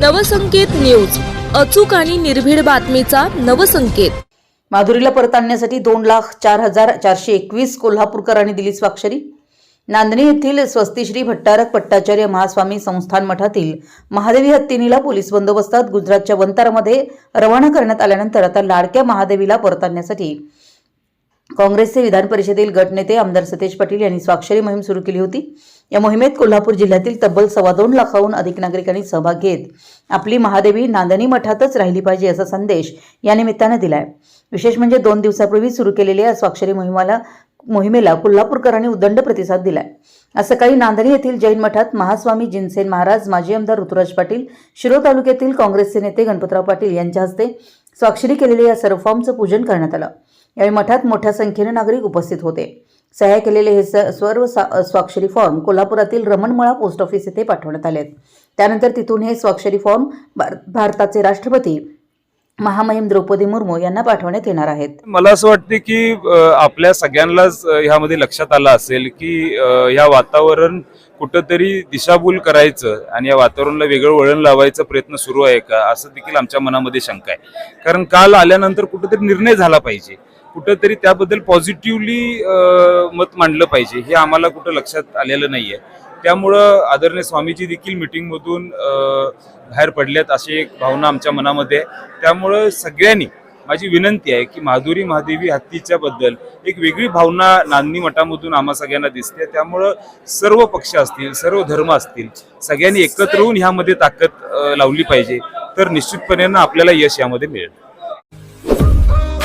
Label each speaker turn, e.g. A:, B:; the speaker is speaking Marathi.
A: नवसंकेत न्यूज. अचूक आणि निर्भीड बातमीचा नवसंकेत.
B: माधुरीला परत आणण्यासाठी दोन लाख चार हजार चारशे एकवीस कोल्हापूरकरांनी दिली स्वाक्षरी. नांदणी येथील स्वस्तिश्री भट्टारक भट्टाचार्य महास्वामी संस्थान मठातील महादेवी हत्तीनीला पोलीस बंदोबस्तात गुजरातच्या वंतारामध्ये रवाना करण्यात आल्यानंतर आता लाडक्या महादेवीला परत आणण्यासाठी काँग्रेसचे विधान परिषदेतील गटनेते आमदार सतेज पाटील यांनी स्वाक्षरी मोहीम सुरू केली होती. या मोहिमेत कोल्हापूर जिल्ह्यातील तब्बल सव्वा दोन लाखाहून अधिक नागरिकांनी सहभाग घेत आपली महादेवी नांदणी मठातच राहिली पाहिजे असा संदेश या निमित्तानं दिलाय. विशेष म्हणजे दोन दिवसापूर्वी सुरू केलेल्या या स्वाक्षरी मोहिमाला मोहिमेला कोल्हापूरकरांनी उदंड प्रतिसाद दिलाय. आज सकाळी नांदणी येथील जैन मठात महास्वामी जिनसेन महाराज माजी आमदार ऋतुराज पाटील शिरो तालुक्यातील काँग्रेसचे नेते गणपतराव पाटील यांच्या हस्ते स्वाक्षरी केलेल्या या सर्व फॉर्मचं पूजन करण्यात आलं. यावेळी मठात मोठ्या संख्येने नागरिक उपस्थित होते. सह्या केलेले हे स- सर्व स्वाक्षरी फॉर्म कोल्हापुरातील रमणमळा पोस्ट ऑफिस येथे पाठवण्यात आलेत. त्यानंतर तिथून हे स्वाक्षरी फॉर्म भार- भारताचे राष्ट्रपती महामहिम द्रौपदी मुर्मू यांना पाठवण्यात येणार आहेत.
C: मला असं वाटते की आपल्या सगळ्यांनाच ह्यामध्ये लक्षात आलं असेल की ह्या वातावरण कुठंतरी दिशाभूल करायचं आणि या वातावरणाला वेगळं वळण लावायचा प्रयत्न सुरू आहे का असं देखील आमच्या मनामध्ये शंका आहे. कारण काल आल्यानंतर कुठंतरी निर्णय झाला पाहिजे. कुठंतरी त्याबद्दल पॉझिटिव्हली मत मांडलं पाहिजे. हे आम्हाला कुठं लक्षात आलेलं नाही आहे त्यामुळं आदरणीय स्वामीजी देखील मिटिंगमधून बाहेर पडल्यात अशी एक भावना आमच्या मनामध्ये. आहे त्यामुळं सगळ्यांनी माझी विनंती आहे की माधुरी महादेवी हत्तीच्या बद्दल एक वेगळी भावना नांदणी मठामधून आम्हा सगळ्यांना दिसते. त्यामुळं सर्व पक्ष असतील सर्व धर्म असतील सगळ्यांनी एकत्र होऊन ह्यामध्ये ताकद लावली पाहिजे. तर निश्चितपणे आपल्याला यश यामध्ये मिळेल.